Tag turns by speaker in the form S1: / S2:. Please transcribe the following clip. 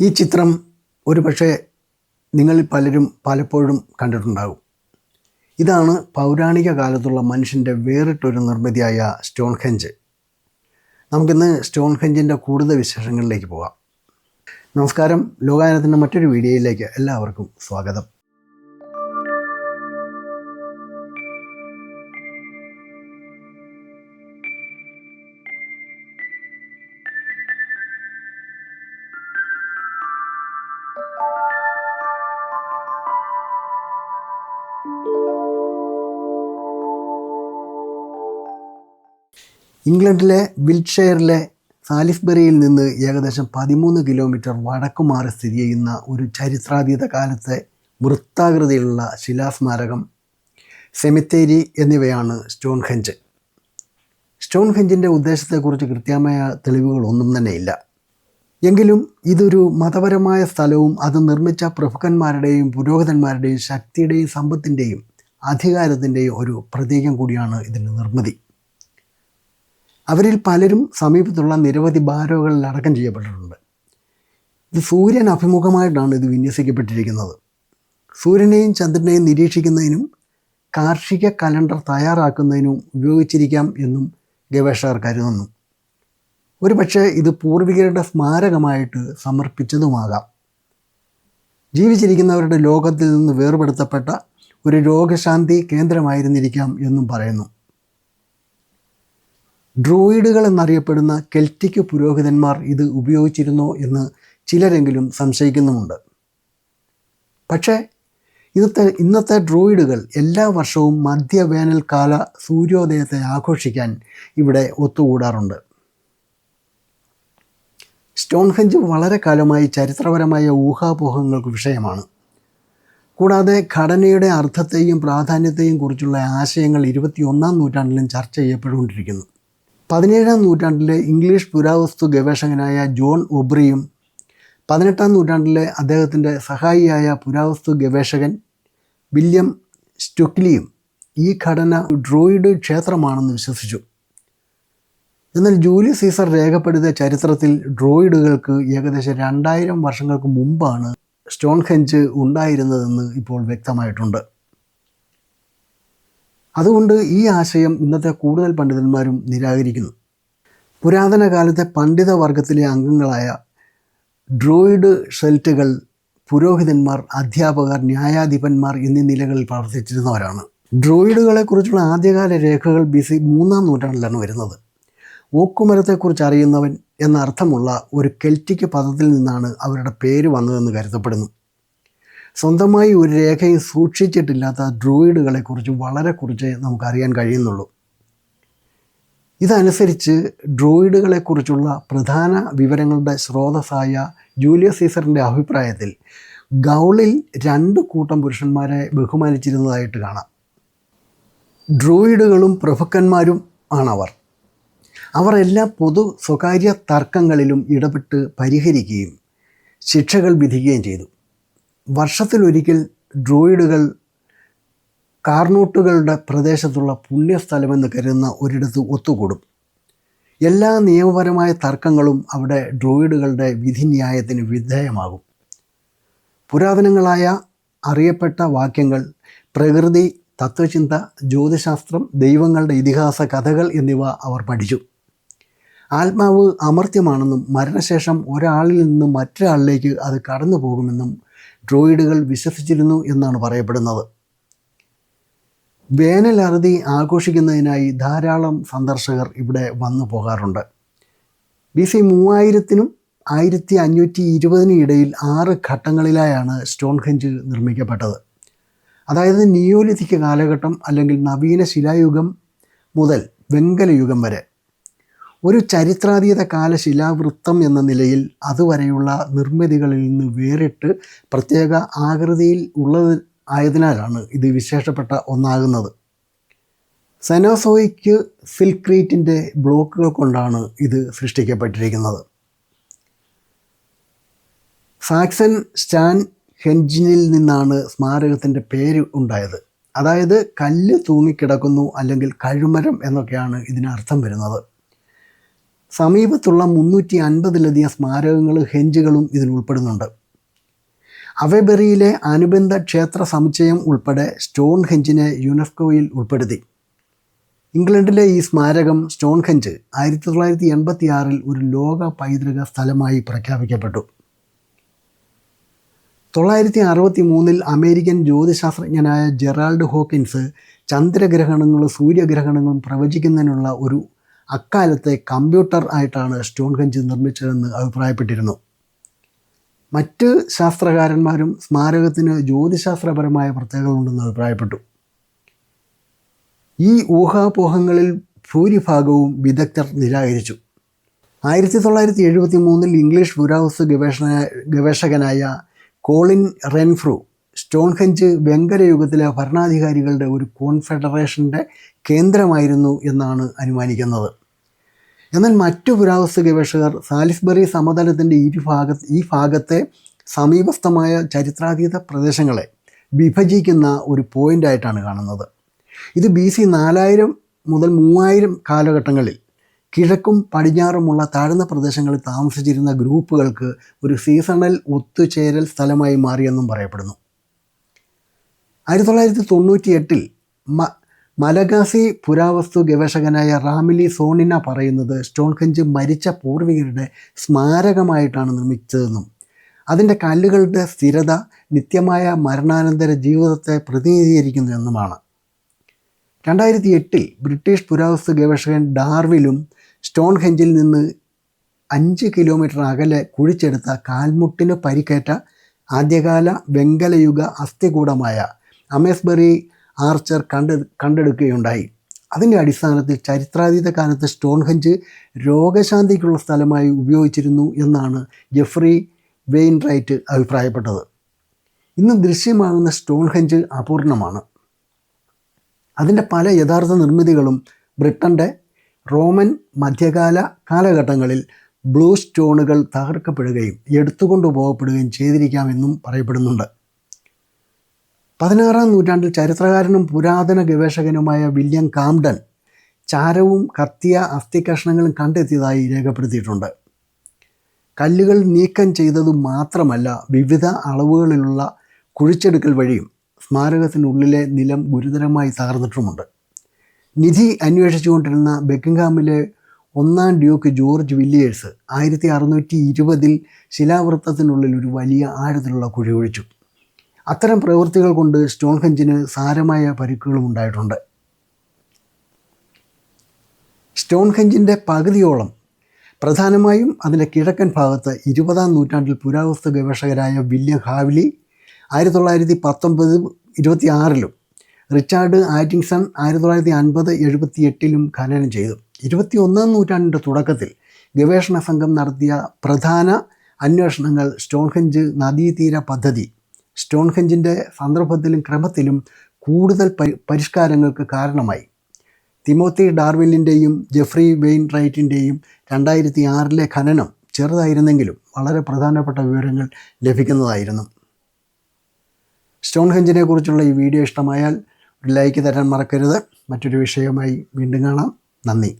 S1: ഈ ചിത്രം ഒരു പക്ഷേ നിങ്ങളിൽ പലരും പലപ്പോഴും കണ്ടിട്ടുണ്ടാകും. ഇതാണ് പൗരാണിക കാലത്തുള്ള മനുഷ്യന്റെ വേറിട്ടൊരു നിർമ്മിതിയായ സ്റ്റോൺ ഹെഞ്ച് നമുക്കിന്ന് സ്റ്റോൺ ഹെഞ്ചിന്റെ കൂടുതൽ വിശേഷങ്ങളിലേക്ക് പോകാം. നമസ്കാരം. ലോകായനത്തിന്റെ മറ്റൊരു വീഡിയോയിലേക്ക് എല്ലാവർക്കും സ്വാഗതം. ഇംഗ്ലണ്ടിലെ വിൽഷെയറിലെ സാലിസ്ബറിയിൽ നിന്ന് ഏകദേശം പതിമൂന്ന് കിലോമീറ്റർ വടക്കുമാറി സ്ഥിതി ചെയ്യുന്ന ഒരു ചരിത്രാതീത കാലത്തെ വൃത്താകൃതിയിലുള്ള ശിലാസ്മാരകം സെമിത്തേരി എന്നിവയാണ് സ്റ്റോൺ ഹെഞ്ച് സ്റ്റോൺ ഹെഞ്ചിന്റെ ഉദ്ദേശത്തെക്കുറിച്ച് കൃത്യമായ തെളിവുകളൊന്നും തന്നെയില്ല. എങ്കിലും ഇതൊരു മതപരമായ സ്ഥലവും അത് നിർമ്മിച്ച പ്രഭുക്കന്മാരുടെയും പുരോഹിതന്മാരുടെയും ശക്തിയുടെയും സമ്പത്തിന്റെയും അധികാരത്തിന്റെയും ഒരു പ്രതീകം കൂടിയാണ് ഇതിന്റെ നിർമ്മിതി. അവരിൽ പലരും സമീപത്തുള്ള നിരവധി ബാരോകളിൽ അടക്കം ചെയ്യപ്പെട്ടിട്ടുണ്ട്. ഇത് സൂര്യൻ അഭിമുഖമായിട്ടാണ് ഇത് വിന്യസിക്കപ്പെട്ടിരിക്കുന്നത്. സൂര്യനെയും ചന്ദ്രനെയും നിരീക്ഷിക്കുന്നതിനും കാർഷിക കലണ്ടർ തയ്യാറാക്കുന്നതിനും ഉപയോഗിച്ചിരിക്കാം എന്നും ഗവേഷകർ കരുതുന്നു. ഒരുപക്ഷെ ഇത് പൂർവികരുടെ സ്മാരകമായിട്ട് സമർപ്പിച്ചതുമാകാം. ജീവിച്ചിരിക്കുന്നവരുടെ ലോകത്തിൽ നിന്ന് വേർപെടുത്തപ്പെട്ട ഒരു രോഗശാന്തി കേന്ദ്രമായിരുന്നിരിക്കാം എന്നും പറയുന്നു. ഡ്രോയിഡുകൾ എന്നറിയപ്പെടുന്ന കെൽറ്റിക് പുരോഹിതന്മാർ ഇത് ഉപയോഗിച്ചിരുന്നോ എന്ന് ചിലരെങ്കിലും സംശയിക്കുന്നുമുണ്ട്. പക്ഷേ ഇന്നത്തെ ഇന്നത്തെ ഡ്രോയിഡുകൾ എല്ലാ വർഷവും മധ്യവേനൽക്കാല സൂര്യോദയത്തെ ആഘോഷിക്കാൻ ഇവിടെ ഒത്തുകൂടാറുണ്ട്. സ്റ്റോൺഹെഞ്ച് വളരെ കാലമായി ചരിത്രപരമായ ഊഹാപോഹങ്ങൾക്ക് വിഷയമാണ്. കൂടാതെ ഘടനയുടെ അർത്ഥത്തെയും പ്രാധാന്യത്തെയും കുറിച്ചുള്ള ആശയങ്ങൾ ഇരുപത്തിയൊന്നാം നൂറ്റാണ്ടിലും ചർച്ച ചെയ്യപ്പെട്ടുകൊണ്ടിരിക്കുന്നു. പതിനേഴാം നൂറ്റാണ്ടിലെ ഇംഗ്ലീഷ് പുരാവസ്തു ഗവേഷകനായ ജോൺ ഒബ്രിയും പതിനെട്ടാം നൂറ്റാണ്ടിലെ അദ്ദേഹത്തിന്റെ സഹായിയായ പുരാവസ്തു ഗവേഷകൻ വില്യം സ്റ്റുക്ലിയും ഈ ഘടന ഡ്രോയിഡ് ക്ഷേത്രമാണെന്ന് വിശ്വസിച്ചു. എന്നാൽ ജൂലി സീസർ രേഖപ്പെടുത്തിയ ചരിത്രത്തിൽ ഡ്രോയിഡുകൾക്ക് ഏകദേശം രണ്ടായിരം വർഷങ്ങൾക്ക് മുമ്പാണ് സ്റ്റോൺ ഹെഞ്ച് ഉണ്ടായിരുന്നതെന്ന് ഇപ്പോൾ വ്യക്തമായിട്ടുണ്ട്. അതുകൊണ്ട് ഈ ആശയം ഇന്നത്തെ കൂടുതൽ പണ്ഡിതന്മാരും നിരാകരിക്കുന്നു. പുരാതന കാലത്തെ പണ്ഡിത വർഗത്തിലെ അംഗങ്ങളായ ഡ്രോയിഡ് ഷെൽറ്റുകൾ പുരോഹിതന്മാർ അധ്യാപകർ ന്യായാധിപന്മാർ എന്നീ നിലകളിൽ പ്രവർത്തിച്ചിരുന്നവരാണ്. ഡ്രോയിഡുകളെക്കുറിച്ചുള്ള ആദ്യകാല രേഖകൾ ബി സി മൂന്നാം നൂറ്റാണ്ടിലാണ് വരുന്നത്. ഓക്കുമരത്തെക്കുറിച്ച് അറിയുന്നവൻ എന്നർത്ഥമുള്ള ഒരു കെൽറ്റിക് പദത്തിൽ നിന്നാണ് അവരുടെ പേര് വന്നതെന്ന് കരുതപ്പെടുന്നു. സ്വന്തമായി ഒരു രേഖയും സൂക്ഷിച്ചിട്ടില്ലാത്ത ഡ്രോയിഡുകളെക്കുറിച്ച് വളരെ കുറിച്ച് നമുക്കറിയാൻ കഴിയുന്നുള്ളൂ. ഇതനുസരിച്ച് ഡ്രോയിഡുകളെക്കുറിച്ചുള്ള പ്രധാന വിവരങ്ങളുടെ സ്രോതസ്സായ ജൂലിയസ് സീസറിന്റെ അഭിപ്രായത്തിൽ ഗൗളിൽ രണ്ട് കൂട്ടം പുരുഷന്മാരെ ബഹുമാനിച്ചിരുന്നതായിട്ട് കാണാം. ഡ്രോയിഡുകളും പ്രഭുക്കന്മാരും ആണവർ. അവർ എല്ലാ പൊതു സ്വകാര്യ തർക്കങ്ങളിലും ഇടപെട്ട് പരിഹരിക്കുകയും ശിക്ഷകൾ വിധിക്കുകയും ചെയ്തു. വർഷത്തിലൊരിക്കൽ ഡ്രോയിഡുകൾ കാർണൂട്ടുകളുടെ പ്രദേശത്തുള്ള പുണ്യസ്ഥലമെന്ന് കരുതുന്ന ഒരിടത്ത് ഒത്തുകൂടും. എല്ലാ നിയമപരമായ തർക്കങ്ങളും അവിടെ ഡ്രോയിഡുകളുടെ വിധിന്യായത്തിന് വിധേയമാകും. പുരാതനങ്ങളായ അറിയപ്പെട്ട വാക്യങ്ങൾ പ്രകൃതി തത്വചിന്ത ജ്യോതിശാസ്ത്രം ദൈവങ്ങളുടെ ഇതിഹാസ കഥകൾ എന്നിവ അവർ പഠിച്ചു. ആത്മാവ് അമർത്യമാണെന്നും മരണശേഷം ഒരാളിൽ നിന്നും മറ്റൊരാളിലേക്ക് അത് കടന്നു പോകുമെന്നും ഡ്രോയിഡുകൾ വിശ്വസിച്ചിരുന്നു എന്നാണ് പറയപ്പെടുന്നത്. വേനൽ അറുതി ആഘോഷിക്കുന്നതിനായി ധാരാളം സന്ദർശകർ ഇവിടെ വന്നു പോകാറുണ്ട്. ബി സി മൂവായിരത്തിനും ആയിരത്തി അഞ്ഞൂറ്റി ഇരുപതിനും ഇടയിൽ ആറ് ഘട്ടങ്ങളിലായാണ് സ്റ്റോൺഹെഞ്ച് നിർമ്മിക്കപ്പെട്ടത്. അതായത് നിയോലിഥിക് കാലഘട്ടം അല്ലെങ്കിൽ നവീന ശിലായുഗം മുതൽ വെങ്കലയുഗം വരെ. ഒരു ചരിത്രാതീത കാല ശിലാവൃത്തം എന്ന നിലയിൽ അതുവരെയുള്ള നിർമ്മിതികളിൽ നിന്ന് വേറിട്ട് പ്രത്യേക ആകൃതിയിൽ ഉള്ളത് ആയതിനാലാണ് ഇത് വിശേഷപ്പെട്ട ഒന്നാകുന്നത്. സെനോസോയിക്ക് സിൽക്രീറ്റിന്റെ ബ്ലോക്കുകൾ കൊണ്ടാണ് ഇത് സൃഷ്ടിക്കപ്പെട്ടിരിക്കുന്നത്. സാക്സൺ സ്റ്റാൻ ഹെൻജിനിൽ നിന്നാണ് സ്മാരകത്തിന്റെ പേര് ഉണ്ടായത്. അതായത് കല്ല് തൂങ്ങിക്കിടക്കുന്നു അല്ലെങ്കിൽ കഴുമരം എന്നൊക്കെയാണ് ഇതിനർത്ഥം വരുന്നത്. സമീപത്തുള്ള മുന്നൂറ്റി അൻപതിലധികം സ്മാരകങ്ങളും ഹെഞ്ചുകളും ഇതിൽ ഉൾപ്പെടുന്നുണ്ട്. അവെബെറിയിലെ അനുബന്ധ ക്ഷേത്ര സമുച്ചയം ഉൾപ്പെടെ സ്റ്റോൺ ഹെഞ്ചിനെ യുനെസ്കോയിൽ ഉൾപ്പെടുത്തി. ഇംഗ്ലണ്ടിലെ ഈ സ്മാരകം സ്റ്റോൺ ഹെഞ്ച് ആയിരത്തി തൊള്ളായിരത്തി എൺപത്തി ആറിൽ ഒരു ലോക പൈതൃക സ്ഥലമായി പ്രഖ്യാപിക്കപ്പെട്ടു. തൊള്ളായിരത്തി അറുപത്തി മൂന്നിൽ അമേരിക്കൻ ജ്യോതിശാസ്ത്രജ്ഞനായ ജെറാൾഡ് ഹോക്കിൻസ് ചന്ദ്രഗ്രഹണങ്ങളും സൂര്യഗ്രഹണങ്ങളും പ്രവചിക്കുന്നതിനുള്ള ഒരു അക്കാലത്തെ കമ്പ്യൂട്ടർ ആയിട്ടാണ് സ്റ്റോൺ ഹെഞ്ച് നിർമ്മിച്ചതെന്ന് അഭിപ്രായപ്പെട്ടിരുന്നു. മറ്റ് ശാസ്ത്രകാരന്മാരും സ്മാരകത്തിന് ജ്യോതിശാസ്ത്രപരമായ പ്രത്യേകതകളുണ്ടെന്ന് അഭിപ്രായപ്പെട്ടു. ഈ ഊഹാപോഹങ്ങളിൽ ഭൂരിഭാഗവും വിദഗ്ധർ നിരാകരിച്ചു. ആയിരത്തി തൊള്ളായിരത്തി എഴുപത്തി മൂന്നിൽ ഇംഗ്ലീഷ് പുരാവസ്തു ഗവേഷണ ഗവേഷകനായ കോളിൻ റെൻഫ്രൂ സ്റ്റോൺഹെഞ്ച് വെങ്കര യുഗത്തിലെ ഭരണാധികാരികളുടെ ഒരു കോൺഫെഡറേഷന്റെ കേന്ദ്രമായിരുന്നു എന്നാണ് അനുമാനിക്കുന്നത്. എന്നാൽ മറ്റു പുരാവസ്തു ഗവേഷകർ സാലിസ്ബറി സമതലത്തിന്റെ ഇരുഭാഗ ഈ ഭാഗത്തെ സമീപസ്ഥമായ ചരിത്രാതീത പ്രദേശങ്ങളെ വിഭജിക്കുന്ന ഒരു പോയിന്റായിട്ടാണ് കാണുന്നത്. ഇത് ബി സി നാലായിരം മുതൽ മൂവായിരം കാലഘട്ടങ്ങളിൽ കിഴക്കും പടിഞ്ഞാറുമുള്ള താഴ്ന്ന പ്രദേശങ്ങളിൽ താമസിച്ചിരുന്ന ഗ്രൂപ്പുകൾക്ക് ഒരു സീസണൽ ഒത്തുചേരൽ സ്ഥലമായി മാറിയെന്നും പറയപ്പെടുന്നു. ആയിരത്തി തൊള്ളായിരത്തി തൊണ്ണൂറ്റി എട്ടിൽ മലഗാസി പുരാവസ്തു ഗവേഷകനായ റാമിലി സോണിന പറയുന്നത് സ്റ്റോൺഹെഞ്ച് മരിച്ച പൂർവികരുടെ സ്മാരകമായിട്ടാണ് നിർമ്മിച്ചതെന്നും അതിന്റെ കല്ലുകളുടെ സ്ഥിരത നിത്യമായ മരണാനന്തര ജീവിതത്തെ പ്രതിനിധീകരിക്കുന്നു എന്നുമാണ് രണ്ടായിരത്തി എട്ടിൽ ബ്രിട്ടീഷ് പുരാവസ്തു ഗവേഷകൻ ഡാർവിലും സ്റ്റോൺ ഹെഞ്ചിൽ നിന്ന് അഞ്ച് കിലോമീറ്റർ അകലെ കുഴിച്ചെടുത്ത കാൽമുട്ടിന് പരിക്കേറ്റ ആദ്യകാല വെങ്കലയുഗ അസ്ഥികൂടമായ അമേസ്ബറി ആർച്ചർ കണ്ട് കണ്ടെടുക്കുകയുണ്ടായി. അതിന്റെ അടിസ്ഥാനത്തിൽ ചരിത്രാതീത കാലത്ത് സ്റ്റോൺ ഹെഞ്ച് രോഗശാന്തിക്കുള്ള സ്ഥലമായി ഉപയോഗിച്ചിരുന്നു എന്നാണ് ജെഫ്രി വെയിൻ റൈറ്റ് അഭിപ്രായപ്പെട്ടത്. ഇന്ന് ദൃശ്യമാകുന്ന സ്റ്റോൺ ഹെഞ്ച് അപൂർണമാണ്. അതിന്റെ പല യഥാർത്ഥ നിർമ്മിതികളും ബ്രിട്ടന്റെ റോമൻ മധ്യകാല കാലഘട്ടങ്ങളിൽ ബ്ലൂ സ്റ്റോണുകൾ തകർക്കപ്പെടുകയും എടുത്തുകൊണ്ടു പോകപ്പെടുകയും ചെയ്തിരിക്കാമെന്നും പറയപ്പെടുന്നുണ്ട്. പതിനാറാം നൂറ്റാണ്ടിൽ ചരിത്രകാരനും പുരാതന ഗവേഷകനുമായ വില്യം കാംഡൻ ചാരവും കത്തിയ അസ്ഥികഷ്ണങ്ങളും കണ്ടെത്തിയതായി രേഖപ്പെടുത്തിയിട്ടുണ്ട്. കല്ലുകൾ നീക്കം ചെയ്തതു മാത്രമല്ല വിവിധ അളവുകളിലുള്ള കുഴിച്ചെടുക്കൽ വഴിയും സ്മാരകത്തിനുള്ളിലെ നിലം ഗുരുതരമായി തകർന്നിട്ടുമുണ്ട്. നിധി അന്വേഷിച്ചുകൊണ്ടിരുന്ന ബെക്കിംഗ്ഹാമിലെ ഒന്നാം ഡ്യൂക്ക് ജോർജ് വില്ലിയേഴ്സ് ആയിരത്തി അറുന്നൂറ്റി ഇരുപതിൽ ശിലാവൃത്തത്തിനുള്ളിൽ ഒരു വലിയ ആഴത്തിലുള്ള കുഴി ഒഴിച്ചു. അത്തരം പ്രവൃത്തികൾ കൊണ്ട് സ്റ്റോൺഹെഞ്ചിന് സാരമായ പരിക്കുകളും ഉണ്ടായിട്ടുണ്ട്. സ്റ്റോൺഹെഞ്ചിന്റെ പകുതിയോളം പ്രധാനമായും അതിന്റെ കിഴക്കൻ ഭാഗത്ത് ഇരുപതാം നൂറ്റാണ്ടിൽ പുരാവസ്തു ഗവേഷകരായ വില്യം ഹാവിലി ആയിരത്തി തൊള്ളായിരത്തി പത്തൊമ്പത് ഇരുപത്തി ആറിലും റിച്ചാർഡ് ആറ്റിങ്സൺ ആയിരത്തി തൊള്ളായിരത്തി അൻപത് എഴുപത്തി എട്ടിലും ഖനനം ചെയ്തു. ഇരുപത്തി ഒന്നാം നൂറ്റാണ്ടിന്റെ തുടക്കത്തിൽ ഗവേഷണ സംഘം നടത്തിയ പ്രധാന അന്വേഷണങ്ങൾ സ്റ്റോൺഹെഞ്ച് നദീതീര പദ്ധതി സ്റ്റോൺഹെഞ്ചിന്റെ സന്ദർഭത്തിലും ക്രമത്തിലും കൂടുതൽ പരി പരിഷ്കാരങ്ങൾക്ക് കാരണമായി. തിമോത്തി ഡാർവില്ലിന്റെയും ജെഫ്രി വെയിൻ റൈറ്റിന്റെയും രണ്ടായിരത്തി ആറിലെ ഖനനം ചെറുതായിരുന്നെങ്കിലും വളരെ പ്രധാനപ്പെട്ട വിവരങ്ങൾ ലഭിക്കുന്നതായിരുന്നു. സ്റ്റോൺഹെഞ്ചിനെ കുറിച്ചുള്ള ഈ വീഡിയോ ഇഷ്ടമായാൽ ഒരു ലൈക്ക് തരാൻ മറക്കരുത്. മറ്റൊരു വിഷയവുമായി വീണ്ടും കാണാം. നന്ദി.